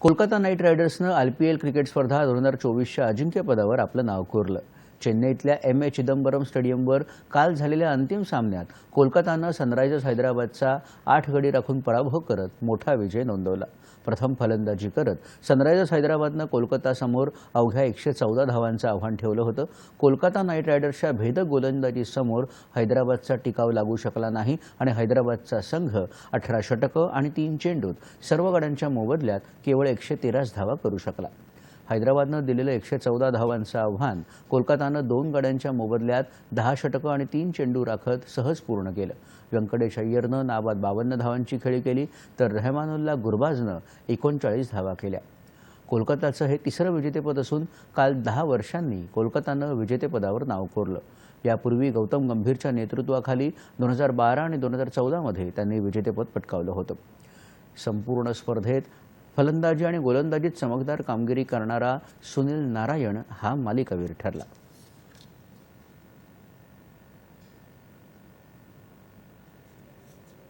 Kolkata night रायडर्सनं I P L cricket स्पर्धा दोन हजार चोवीसच्या अजिंक्यपदावर आपलं नाव कोरलं. चेन्नईतल्या एम ए चिदंबरम स्टेडियमवर काल झालेल्या अंतिम सामन्यात कोलकातानं सनरायझर्स हैदराबादचा आठ गडी राखून पराभव करत मोठा विजय नोंदवला. प्रथम फलंदाजी करत सनरायझर्स हैदराबादनं कोलकातासमोर अवघ्या एकशे चौदा धावांचं आव्हान ठेवलं होतं. कोलकाता नाईट रायडर्सच्या भेदक गोलंदाजीसमोर हैदराबादचा टिकाव लागू शकला नाही आणि हैदराबादचा संघ अठरा षटकं आणि तीन चेंडूत सर्व गड्यांच्या मोबदल्यात केवळ एकशे तेराच धावा करू शकला. हैदराबादनं दिलेलं एकशे चौदा धावांचं आव्हान कोलकातानं दोन गड्यांच्या मोबदल्यात दहा षटकं आणि तीन चेंडू राखत सहज पूर्ण केलं. व्यंकटेश अय्यरनं नाबाद बावन्न धावांची खेळी केली तर रहमानुल्ला गुरबाजनं एकोणचाळीस धावा केल्या. कोलकाताचं हे तिसरं विजेतेपद असून काल दहा वर्षांनी कोलकातानं विजेतेपदावर नाव कोरलं. यापूर्वी गौतम गंभीरच्या नेतृत्वाखाली दोन हजार बारा आणि दोन हजार चौदामध्ये त्यांनी विजेतेपद पटकावलं होतं. संपूर्ण स्पर्धेत फलंदाजी आणि गोलंदाजीत चमकदार कामगिरी करणारा सुनील नारायण हा मालिकावीर ठरला.